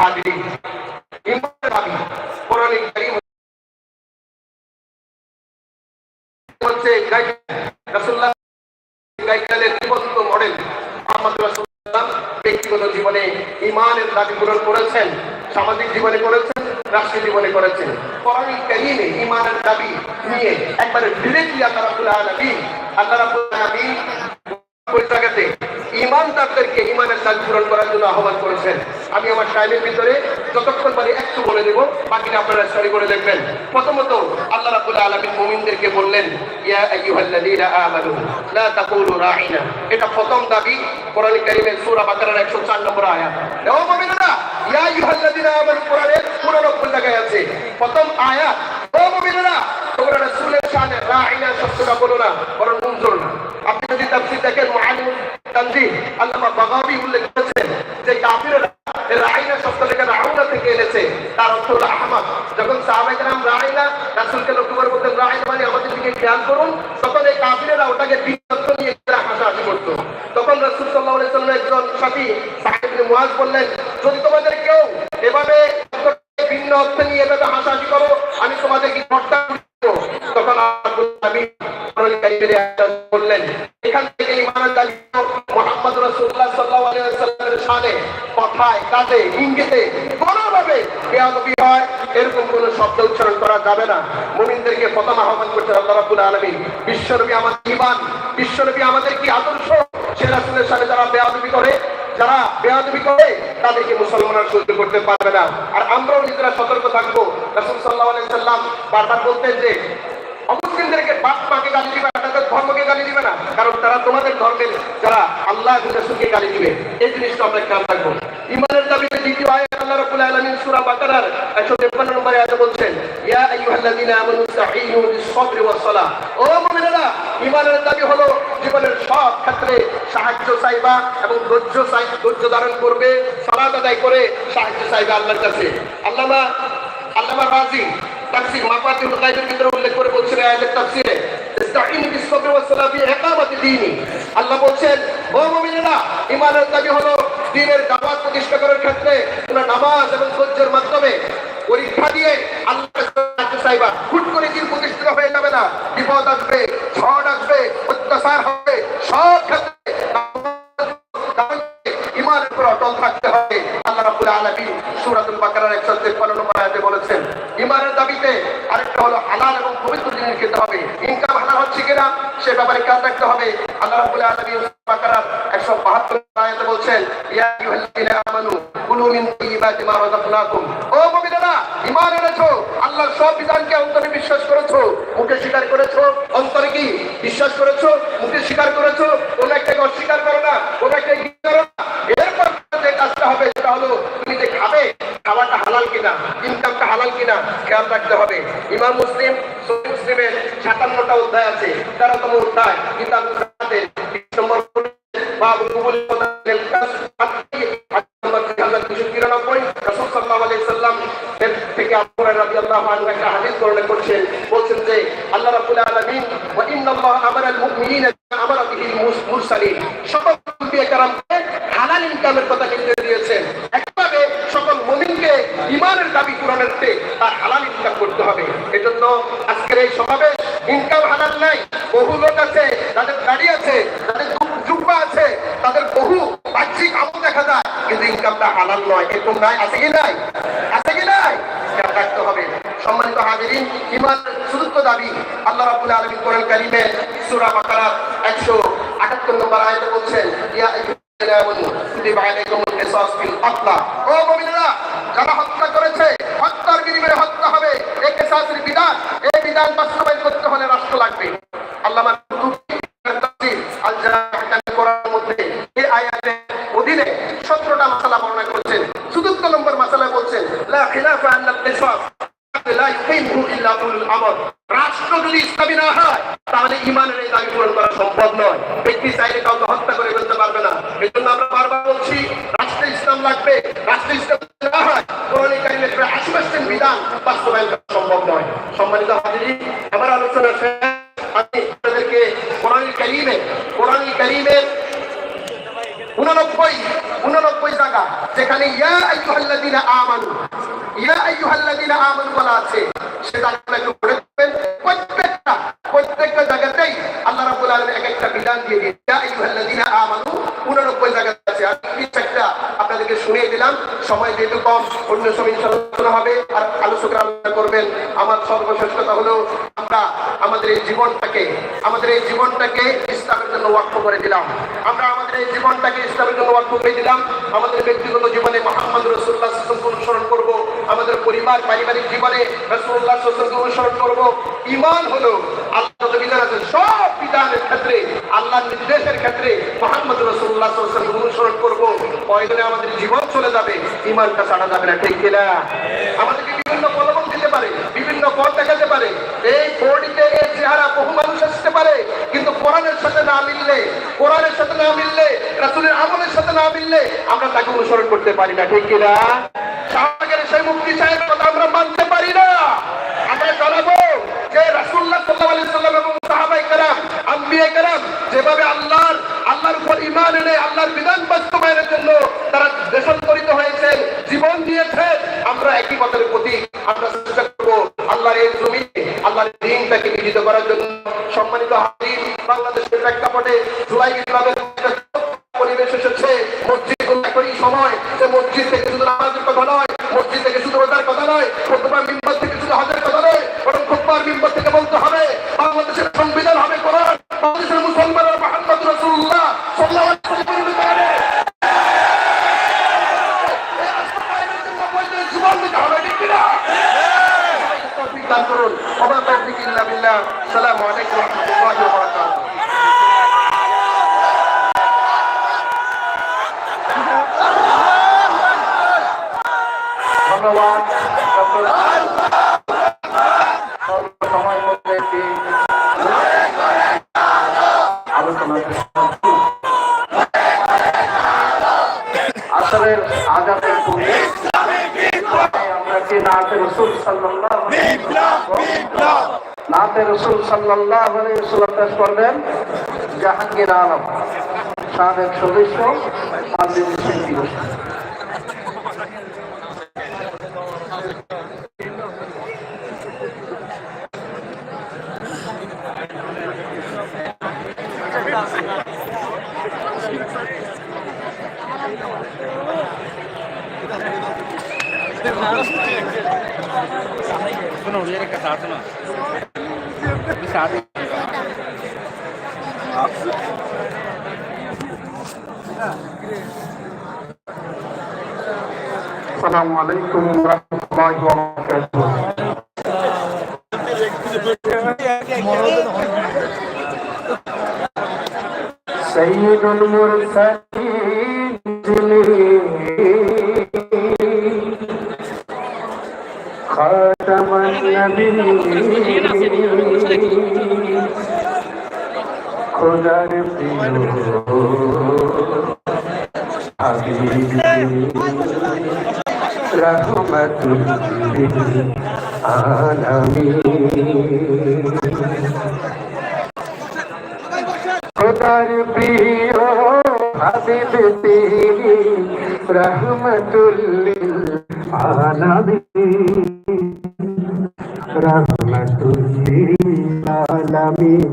হাজিরিন সামাজিক জীবনে করেছেন, রাষ্ট্রীয় জীবনে করেছেন। কোরআন ইমানের দাবি নিয়ে একবারে ডিরেক্টলি আল্লাহ রাব্বুল আলামিন, আল্লাহ ইমানের দাবি পূরণ করার জন্য আহ্বান করেছেন। আমি আমার টাইমের ভিতরে যতক্ষণ পারি একটু বলে দেব, বাকিটা আপনারা স্টাডি করে দেখবেন। প্রথমত, আল্লাহ রাব্বুল আলামিন মুমিনদেরকে বললেন এটা প্রথম দাবি কোরআন কারীমের সূরা বাকারার 104 নম্বর ইয়া কোরআনের 99 জায়গায় আছে। প্রথম ও তোমরা রাসূলের শানে বলো না, বরং মুনজুর না। আপনি যদি তাফসীর দেখেন মুআল্লিম তানজিহ আল্লামা উল্লেখ করেছেন যে কাফিররা রাইনা শব্দ লেখা রাউনা থেকে এনেছে তার অর্থ হলো আহমদ যখন সাহাবায়ে কেরাম রাইনা রাসূলকে করে মানে আমাদের দিকে খেয়াল করুন। তখন এই কাফিরেরা ওটাকে বিপক্ষ নিয়ে হাসাহাসি করতো। তখন রসুল সাল্লাহ ওয়াসাল্লাম একজন সাথী সাহেব মুয়াজ বললেন বললেন, এখান থেকে ইমানের দাবি মোহাম্মদ রাসূলুল্লাহ সাল্লাল্লাহু আলাইহি ওয়াসাল্লামের কথায় কাজে ইঙ্গিতে কোনোভাবে বেয়াদবি হয়, এরকম কোন শব্দ উচ্চারণ করা যাবে না। মুমিনদেরকে প্রথম আহ্বান করছেন আল্লাহ রাব্বুল আলামিন বিশ্বনবী আমাদের ঈমান বিশ্বনবী আমাদের কি আদর্শ? সে রাসূলের সাথে যারা বেয়াদবি করে, যারা বেয়াদবি করে, তাদেরকে মুসলমানরা সহ্য করতে পারবে না। আর আমরাও নিজেরা সতর্ক থাকব। রাসূল সাল্লাল্লাহু আলাইহি বারবার বলতেন যে অমুসলিমদেরকে বাপ মাকে গালি দিবে তাদের ধর্মকে গালি দিবে না। কারণ তারা তোমাদের ধর্মের যারা আল্লাহ এবং গালি দিবে। এই জিনিসটা আমরা খেয়াল রাখব। ইমানের দাবিতে দ্বিতীয় আয়াত আল্লাহ রাব্বুল আলামিন সূরা বাকারার 153 নম্বর আয়াতে বলছেন, ইয়া আইয়ুহাল্লাযীনা আমানু ইসতাঈনু বিস-সাবরি ও মুমিনেরা, ইমানের দাবি হলো জীবনের সব ক্ষেত্রে সাহায্য চাইবা এবং ধৈর্য ধৈর্য ধারণ করবে, সালাত আদায় করে সাহায্য চাইবে আল্লাহর কাছে। আল্লামা আল্লামা রাজি, তাফসীর মাফাতিহুল গায়বের ভিতরে উল্লেখ বলছেন আয়াতের তাফসীরে, ইসতাঈনু বিস-সাবরি ওয়াস-সালাহ ফি ইকামাতি দীনি। আল্লাহ বলেন ও মুমিনেরা ইমানের দাবি হলো দ্বীনের দাওয়াত প্রতিষ্ঠা করার ক্ষেত্রে তোমরা নামাজ এবং সহ্যের মাধ্যমে পরীক্ষা দিয়ে পবিত্র খেতে হবে। ইনকাম হালাল হচ্ছে কিনা, সে ব্যাপারে খেয়াল রাখতে হবে। আল্লাহ রাব্বুল আলামিন বাকারার 172 আয়াতে বলছেন মুখে করেছ স্বীকার না যে কাজটা হবে সেটা হলো, তুমি যে খাবে হালাল কিনা ইনকামটা হালাল কিনা, খেয়াল রাখতে হবে। ইমাম মুসলিম সহিহ সাতান্নটা অধ্যায় আছে, তেরোতম অধ্যায়, কিতাব নম্বর বাবু কবুল ফদাইল কাসব নম্বর 3293 রাসূল সাল্লাল্লাহু আলাইহি সাল্লাম এর থেকে আবু রাদিয়াল্লাহু আনহু একটা হাদিস বর্ণনা করছেন। বলছেন যে, আল্লাহ রাব্বুল আলামিন, ওয়া বাহ্যিক আমল দেখা যায়, কিন্তু ইনকামটা হালাল নয়। এরকম নাই, আছে কি নাই? আছে কি নাই? খেয়াল রাখতে হবে। সম্মানিত হাজিরিন ইমান সুদুক্ত দাবি। আল্লাহ রাব্বুল আলামিন কোরআন কারীমে সূরা বাকারা 178 নম্বর আয়াতে বলছেন করতে হলে রাষ্ট্র লাগবে। আল্লামা মাসালা বর্ণনা করেছেন। চতুর্থ নম্বর মাসালা বলছেন, লা রাষ্ট্র যদি না হয়, তাহলে ইমানের এই দাবি পূরণ করা সম্ভব নয়। ব্যক্তি চাইলে কাউকে হত্যা করে ফেলতে পারবে না। এই জন্য আমরা বারবার বলছি, রাষ্ট্রে ইসলাম লাগবে। রাষ্ট্রে ইসলাম না হয় প্রায় আশি বিধান বাস্তবায়ন করা সম্ভব নয়। সম্মানিত হাজিরি আমার আলোচনা ইয়া একটু পড়ে প্রত্যেকটা প্রত্যেকটা জায়গাতেই আল্লাহ রাব্বুল আলামিন এক একটা বিধান দিয়ে দিয়ে আইয়ুহাল্লাযীনা আমানু 99 জায়গাতে আছে। আর একটা আপনাদেরকে শুনিয়ে দিলাম, সময় যেহেতু কম, অন্য সময় হবে, আর আলোচনা করবেন আমার সর্বশেষ কথা হলো, আমরা আমাদের এই জীবনটাকে, আমাদের এই জীবনটাকে ইসলামের জন্য ওয়াক্ফ করে দিলাম। আমরা আমাদের এই জীবনটাকে ইসলামের জন্য ওয়াক্ফ করে দিলাম। আমাদের ব্যক্তিগত জীবনে মোহাম্মদ রসুল্লাহ সাল্লামকে অনুসরণ করব। আমাদের পরিবার, পারিবারিক জীবনে রসুল্লাহ সাল্লামকে অনুসরণ করব। ইমান হলো আল্লাহ সব বিধানের ক্ষেত্রে, আল্লাহর নির্দেশের ক্ষেত্রে মোহাম্মদ রসুল্লাহ সাল্লামকে অনুসরণ করব। প্রয়োজনে আমাদের জীবন চলে যাবে। ইমানটা ছাড়া যাবে না, ঠিক কিনা? আমাদেরকে বিভিন্ন প্রলোভন দিতে পারে বিভিন্ন পথ দেখাতে পারে। এই বডিতে এই চেহারা বহু মানুষ আসতে পারে, কিন্তু কোরআনের সাথে না মিললে, কোরআনের সাথে না মিললে, রাসূলের আমলের সাথে না মিললে আমরা তাকে অনুসরণ করতে পারি না, ঠিক কিনা? সেই মুক্তি সাহেবের কথা আমরা মানতে পারি না। আমরা জানাব যে রাসূলুল্লাহ সাল্লাল্লাহু আলাইহি সাল্লাম এবং কেরাম যেভাবে আল্লাহর আল্লাহর উপর ঈমান এনে আল্লাহর বিধান বাস্তবায়নের জন্য তারা দেশান্তরিত হয়েছে জীবন দিয়েছে আমরা একই পথের প্রতি প্রেক্ষাপটে জুলাই ইসলামের পরিবেশ এসেছে মসজিদ একই সময়। যে মসজিদ থেকে শুধু নামাজের কথা নয়, মসজিদ থেকে শুধু রোজার কথা নয় খুতবার মিম্বর থেকে শুধু হজের কথা নয়, বরং খুতবার মিম্বর থেকে বলতে হবে, বাংলাদেশের সংবিধান হবে কোরআন, বাংলাদেশের মুসলমানের মোহাম্মদ রাষ্ট্র কায়েমের জন্য প্রয়োজনে জীবন দিতে হবে, ঠিক কিনা? দান করুন। ওমা তৌফিক ইল্লা বিল্লাহ। আসসালামু আলাইকুম ওয়া রাহমাতুল্লাহি ওয়া বারাকাতুহু। স্বল্প সময়ের মধ্যে একটি আলোচনা আসলে আজাদের পূর্বে আমরা কি নাতে রসুল সাল্লাল্লাহু জাহাঙ্গীর আলম, সাবেক সদস্য السلام عليكم ورحمة الله وبركاته سيد المرسلين খোদার প্রিয় হাবিব তিনি রহমতুল্লিল আলামিন। রহমতুল্লিল আলামিন।